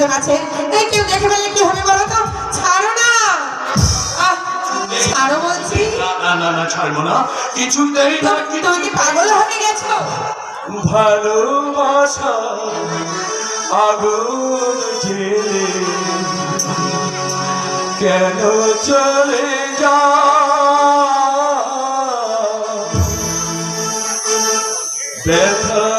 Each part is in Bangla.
লোকজন আছে। এই কেউ দেখে ফেললে কি হবে বলো তো? ছাড়ো না। ছাড়ো বলছি। না না না ছাড়বো না। কিছুতেই না তুমি কি পাগল হয়ে গেছো? ভালোবাসা আগুন জেলে কেন চলে যা ব্যথার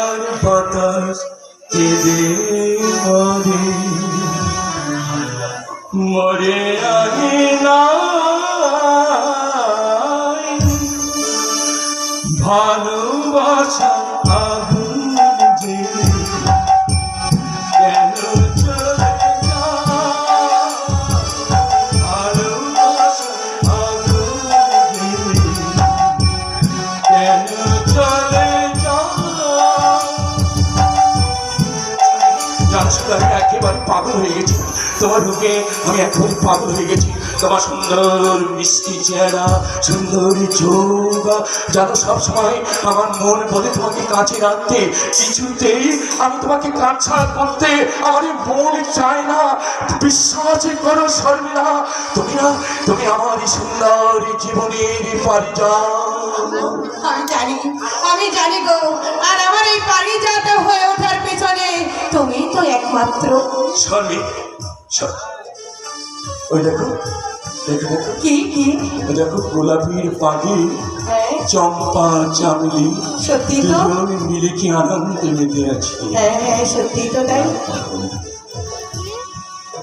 ভালোবাসা আগুন জেলে কেন ভালোবাসা একেবারে পাগল হয়ে গেছি। তোমার রূপে আমি একেবারে পাগল হয়ে গেছি। তোমার সুন্দর মিষ্টি চেহারা সুন্দর চোখ যেন সবসময় আমার মন বলে তোমাকে কাছে রাখতে কিছুতেই আমি তোমাকে কাছাড় করতে আমার মন চায় না। বিশ্বাস করো শর্মিলা তুমি না তুমি আমার সুন্দর জীবনের পারিজাত। আমি জানি আমি জানি গো আর আমার এই পারিজাত হয়ে ওঠার পেছনে তুমি তো একমাত্র। শর্মি ওই দেখো কি কি? দেখো গোলাপির পাখি হ্যাঁ। চম্পা চামেলি সত্যি তো? মিলে কি আনন্দে মেতে আছে? হ্যাঁ হ্যাঁ সত্যি তো তাই।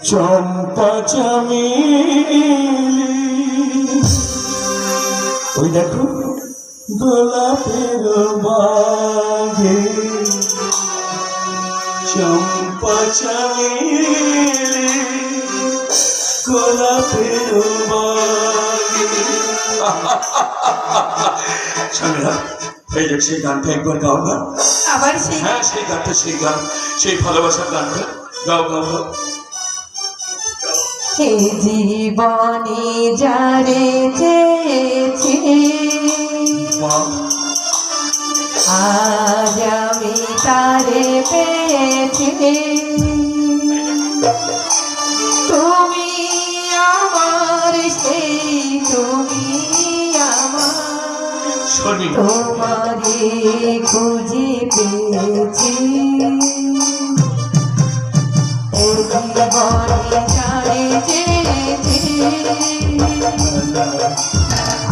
চম্পা চামেলি। ওই দেখো গোলাপের বাগে। চম্পা চামেলি। গোলাপের শামিলা এই দেখ সেই গানটা একবার গাও না? আবার সেই হ্যাঁ সেই গানটা সেই গান সেই ভালোবাসার গানটা। গাও গাও গাও। জীবনে যারে চেয়েছি আজ আমি তারে পেয়েছি। তোমারে খুঁজে পেয়েছি।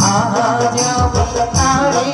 আজ আমি তারে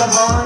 the heart.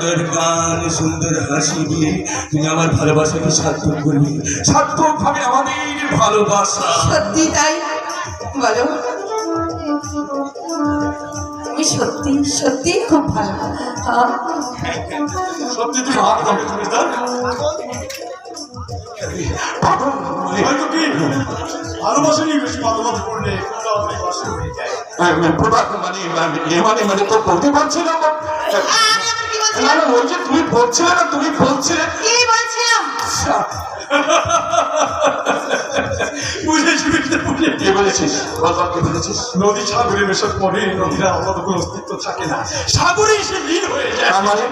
সুন্দর গান সুন্দর হাসি দিয়ে তুমি আমার ভালোবাসাকে সার্থক করবে। সার্থক হবে আমাদের ভালোবাসা। সত্যি তাই? বলো। তুমি সত্যি সত্যি খুব ভালো। হ্যাঁ। সত্যি তুমি হাত হয়তো কি? ভালোবাসেনি বেশি মাতামাতি করলে হয়ে যায় হ্যাঁ, মানে মানে মানে মানে মানে তো বলতে পারছি না না না ওই তুমি বলছিলে না তুমি বলছিলে কি বলছিলাম বুঝেছি বুঝতে বুঝে কে বলেছিস? বল বল, বলেছিস? নদী সাগরে মেশার পরে নদীরা আলাদা কোনো অস্তিত্ব থাকে না। সাগরেই সে লীন হয়ে যায়। মানে?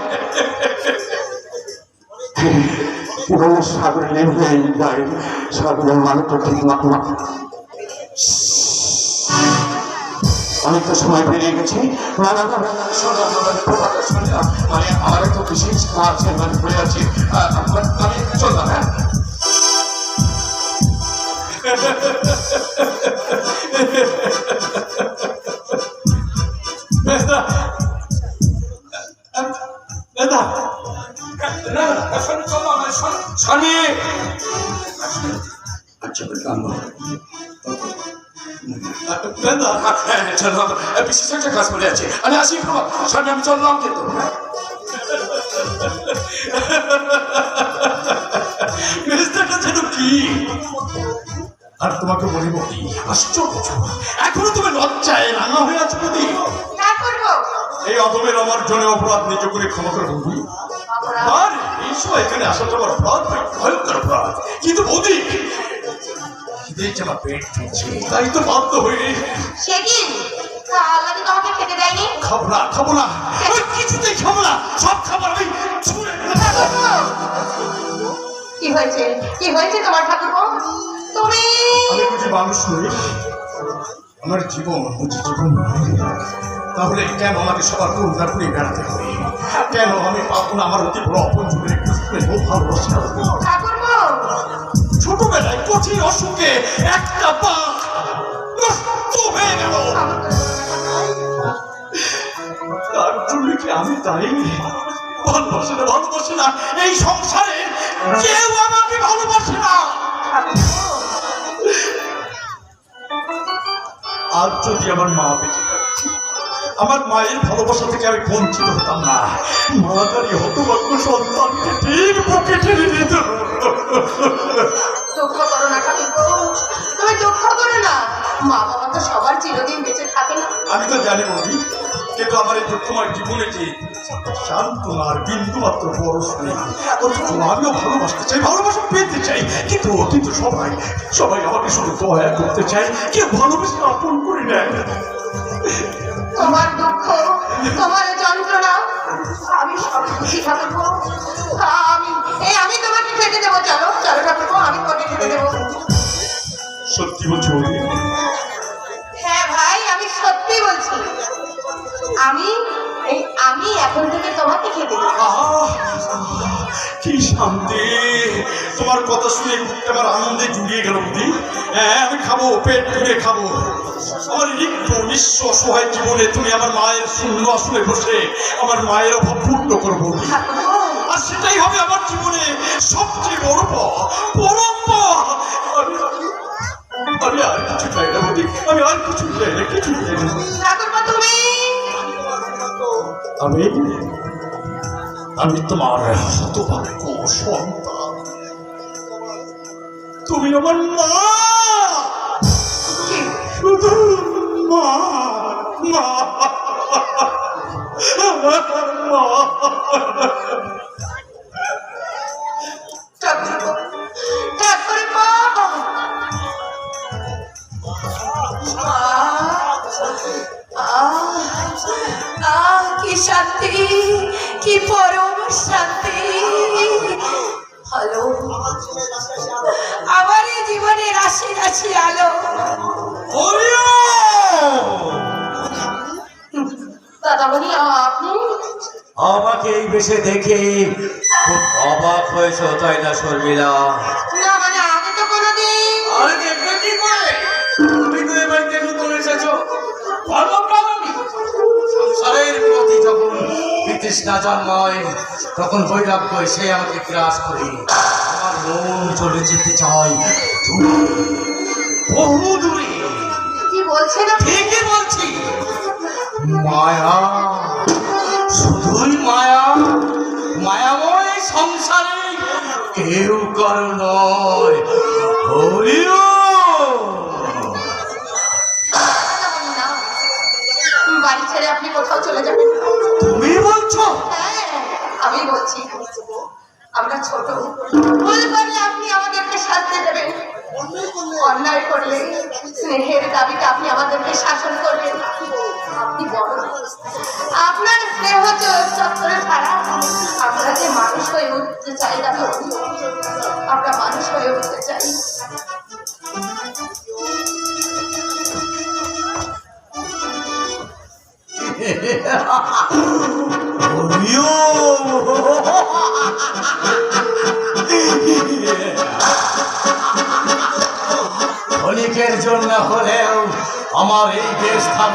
কি বলল সাগরে যায় সাগরের মানে তো ঠিক না। অনেকটা সময় পেরিয়ে গেছি। মানে আমার একটু বিশেষ কাজ মানে পড়ে আছে। আমি- চললাম হ্যাঁ আচ্ছা চললাম এখনও তুমি লজ্জায় রাঙা হয়ে এই অদমের আমার জনে অপরাধ নিজ করে ক্ষমা এই সময় এখানে আসাটা আমার অপরাধ কিন্তু বৌদি দেখছে আমার পেট ঠেকছে তাই তো বাধ্য হয়ে সে কি আল্লাহ কি তোমাকে খেতে দেয়নি? খাব না খাব না। আমি কিছুতেই খাব না। সব খাবার আমি ছুঁড়ে কি হয়েছে? কি হয়েছে তোমার ঠাকুর তুমি আমি বুঝি মানুষ নই। আমার জীবন বুঝি জীবন তাহলে কেন আমাকে সবার করুণা করে বেড়াতে হবে? কেন আমি পাবো না আমার অতি বড় অপন যুগের একটু ভালোবাসা? ছোটবেলায় কঠিন অসুখে একটা পা আর যদি আমার মা বেঁচে আমার মায়ের ভালোবাসা থেকে আমি বঞ্চিত হতাম না। মা তার হতভাগ্য সন্তানকে ঠিক বুকে টেনে নিত দুঃখ করো না ঠাকুর তুমি দুঃখ করো না। মা বাবা তো সবার চিরদিন বেঁচে থাকে না। আমি তো জানি বলি কিন্তু আমার এই দুঃখময় জীবনে যে আর বিন্দু মাত্র পরশ নেই অথচ আমিও ভালোবাসতে চাই ভালোবাসা পেতে চাই। কিন্তু কিন্তু সবাই সবাই আমাকে শুধু দয়া করতে চায়। কেউ ভালোবেসে আপন করে নেয়? তোমার দুঃখ তোমার যন্ত্রণা আমি সব খুশি ঠাকুর আমি এই আমি এখন থেকে তোমাকে খেতে দেবো কি শান্তি। তোমার কথা শুনে আমার আনন্দে জুড়িয়ে গেল বুদ্ধি। হ্যাঁ আমি খাব পেট ভরে খাব। আমার রিক্ত নিঃস্ব অসহায় জীবনে তুমি আমার মায়ের শূন্য আসলে বসে আমার মায়ের অভাব পূর্ণ করব। আর সেটাই হবে আমার জীবনে সবচেয়ে বড় পাওয়া পরম পাওয়া আমি আর কিছু চাই না আমি আর কিছু চাই না কিছু চাই না। আমি আমি তোমার হতভাগ্য সন্তান। তুমি আমার মা। শুধু মা মা। মা। শান্তি? কি পরম শান্তি? হ্যালো আমার এই জীবনে রাশি রাশি আলো। দাদা বলি আপনি? আমাকে এই বেশে দেখে খুব অবাক হয়েছ তাই না শর্মিলা? না তৃষ্ণা জন্মায় তখন বৈরাগ্য এসে আমাকে গ্রাস করে। আমার মন চলে যেতে চায় দূরে, বহু দূরে। কি বলছেন? ঠিকই বলছি। মায়া শুধুই মায়া মায়াময় সংসারে কেউ কারও নয়। আমরা ছোট। ভুল করলে আপনি আমাদেরকে শাস্তি দেবেন। অন্যায় করলে স্নেহের দাবিতে আপনি আমাদেরকে শাসন করবেন।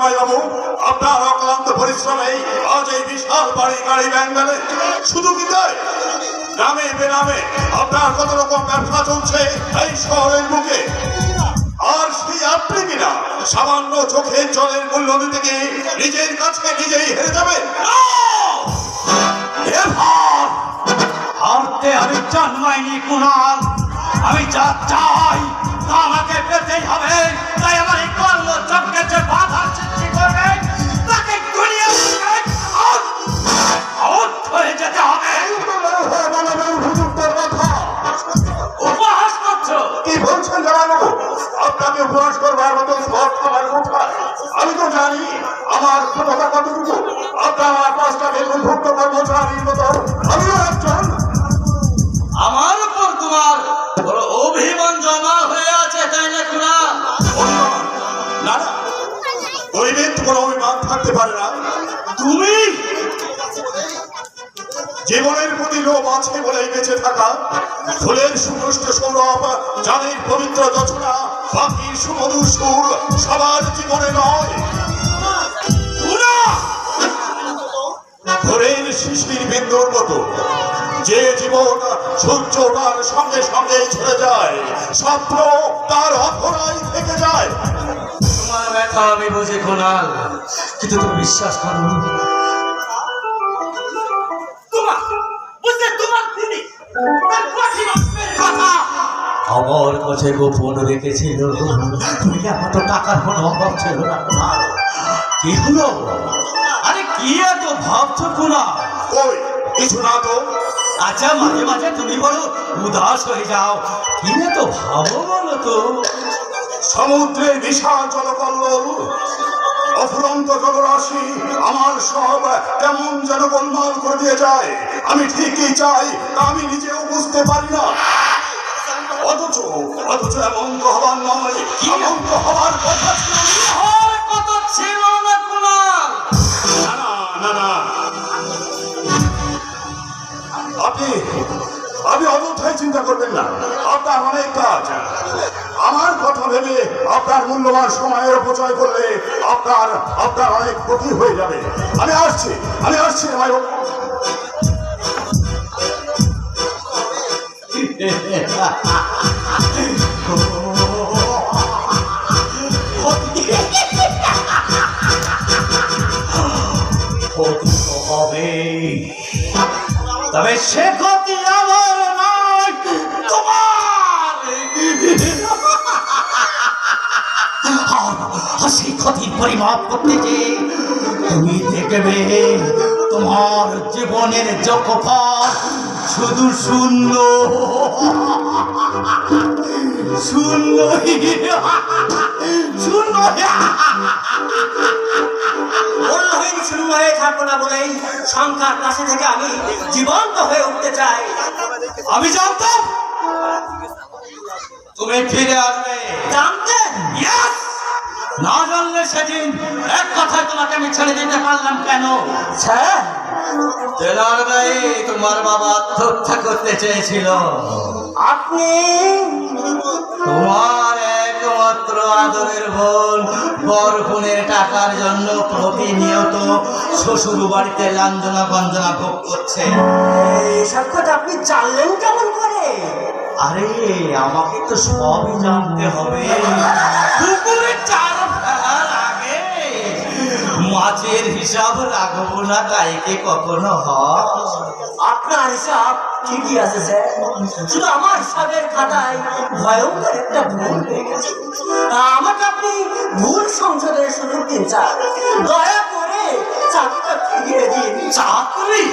বাবু, আপনার অক্লান্ত পরিশ্রমে আজ এই বিশাল বাড়ি গাড়ি ব্যাঙ্গালে শুধু কি তাই? নামে বেনামে আপনার কত রকম ব্যবসা চলছে এই শহরের বুকে? আর সেই আপনি কিনা সামান্য চোখে জলের মূল্য দিতে নিজের কাছে নিজেই হেরে এবার হারতে আমি জন্মাইনি কুণাল। আমি যা চাই তা আমাকে পেতেই হবে। তাই আমার এই কর্ম চক্রে যে আমার ক্ষমতা কতটুকু? আপনার পাঁচটা বেতন ভুক্ত কর্মচারীর মতো। আমিও একজন। আমার উপর তোমার বড় অভিমান জমা হয়ে আছে তাই না না গরিবের কোনো অভিমান থাকতে পারে না। তুমি? জীবনের প্রতি লোভ আছে বলেই বেঁচে থাকা। ফুলের সুপুষ্ট সৌরভ জানের পবিত্র রচনা পাখির সুমধুর সুর সবার জীবনে নয়। ভোরের শিশির বিন্দুর মতো যে জীবন সূর্য ওঠার সঙ্গে সঙ্গে ছেড়ে যায় স্বপ্ন তার অধরাই থেকে যায়। তোমার ব্যথা আমি বুঝি কিন্তু তুমি বিশ্বাস করো তার আমার কাছে গোপন রেখেছিল? তুমি আমার তো টাকার কোনো অভাব ছিল না হলো? আরে কি এত ভাবছ কুণাল ওই কিছু না তো। আচ্ছা মাঝে মাঝে তুমি বলো উদাস হয়ে যাও। কি এত ভাবো বলো তো? সমুদ্রের বিশাল জলকল্লোল অফুরন্ত জলরাশি আমার সব কেমন যেন গোলমাল করে দিয়ে যায়। আমি ঠিকই চাই তা আমি নিজেও বুঝতে পারি না। অথচ অথচ এমন তো হবার নয় এমন তো হবার কথা আপনি আপনি অযথায় চিন্তা করবেন না। আপনার অনেক কাজ। আমার কথা ভেবে আপনার মূল্যবান সময়ের অপচয় করলে আপনার আপনার অনেক ক্ষতি হয়ে যাবে। আমি আসছি আমি আসছি, ভাই সে ক্ষতি আমার নয়। তোমার ক্ষতির পরিমাপ করতে যে তুমি দেখবে তোমার জীবনের যোগফল শুধু শূন্য। শূন্য শূন্য। শুরু হয়ে থাকব না বলেই সংখ্যার কাছে থেকে আমি জীবন্ত হয়ে উঠতে চাই। আমি জানতাম। তুমি ফিরে আসবে। জানতেন! না জানলে সেদিন এক কথায় তোমাকে আমি ছেড়ে দিতে পারলাম কেন? তেলার তোমার বাবা আত্মহত্যা করতে চেয়েছিল। আপনি তোমার একমাত্র আদরের বোন বরফুনের টাকার জন্য প্রতিনিয়ত শ্বশুর বাড়িতে লাঞ্জনা গঞ্জনা ভোগ করছে। এইসব কথা আপনি জানলেন কেমন করে? আরে আমাকে তো সবই জানতে হবে। ফেলার আগে মাছের হিসাব রাখব না গাইকে কখনো হয়? আপনার হিসাব ঠিকই আছে স্যার। শুধু আমার হিসাবের খাতায় ভয়ঙ্কর একটা ভুল হয়ে গেছে। আমাকে আপনি ভুল সংশোধনের সুযোগ দিন স্যার। দয়া করে চাকরিটা ফিরিয়ে দিন। চাকরি?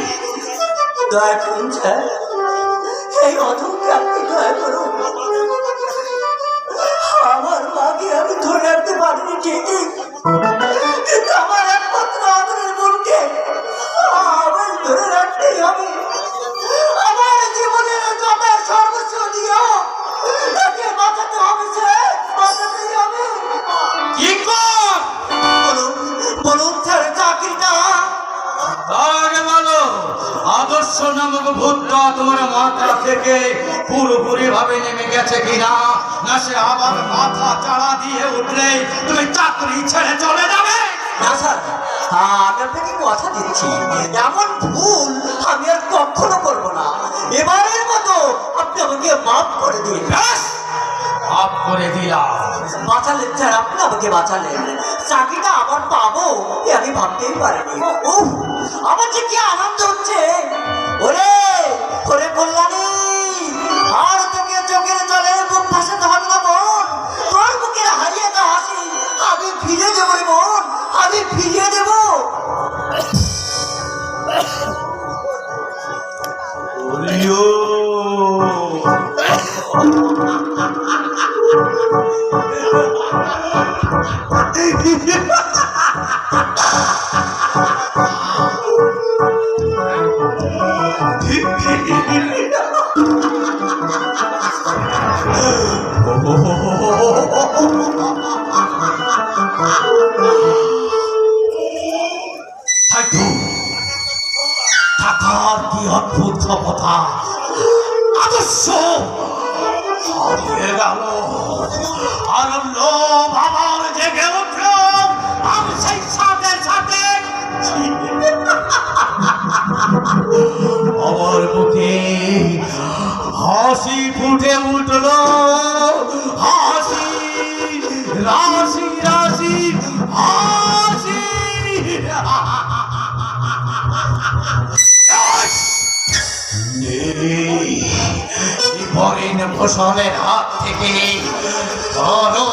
দয়া করুন স্যার। এই অধমকে আপনি দয়া করুন। আমার মাকে আমি ধরে রাখতে পারিনি ঠিকই। নামক তোমার মাথা থেকে পুরোপুরি ভাবে নেমে গেছে কিনা? না সে আবার মাথা চাড়া দিয়ে উঠলে তুমি চাকরি ছেড়ে চলে যাবে। না স্যার আমি আপনাকে কথা দিচ্ছি এমন ভুল আমি আর কখনো করব না। এবারের মতো আপনি আমাকে মাফ করে দিন। করে দিলাম। বাঁচালেন স্যার আপনি আমাকে বাঁচালেন। চাকরিটা আবার পাবো আমি ভাবতেই পারিনি। আমার যে কি আনন্দ হচ্ছে। ওরে ওরে কল্যাণী আমি ফিরে রে বোন, আমি ফিরিয়ে ফসলের হাত থেকে রেহাই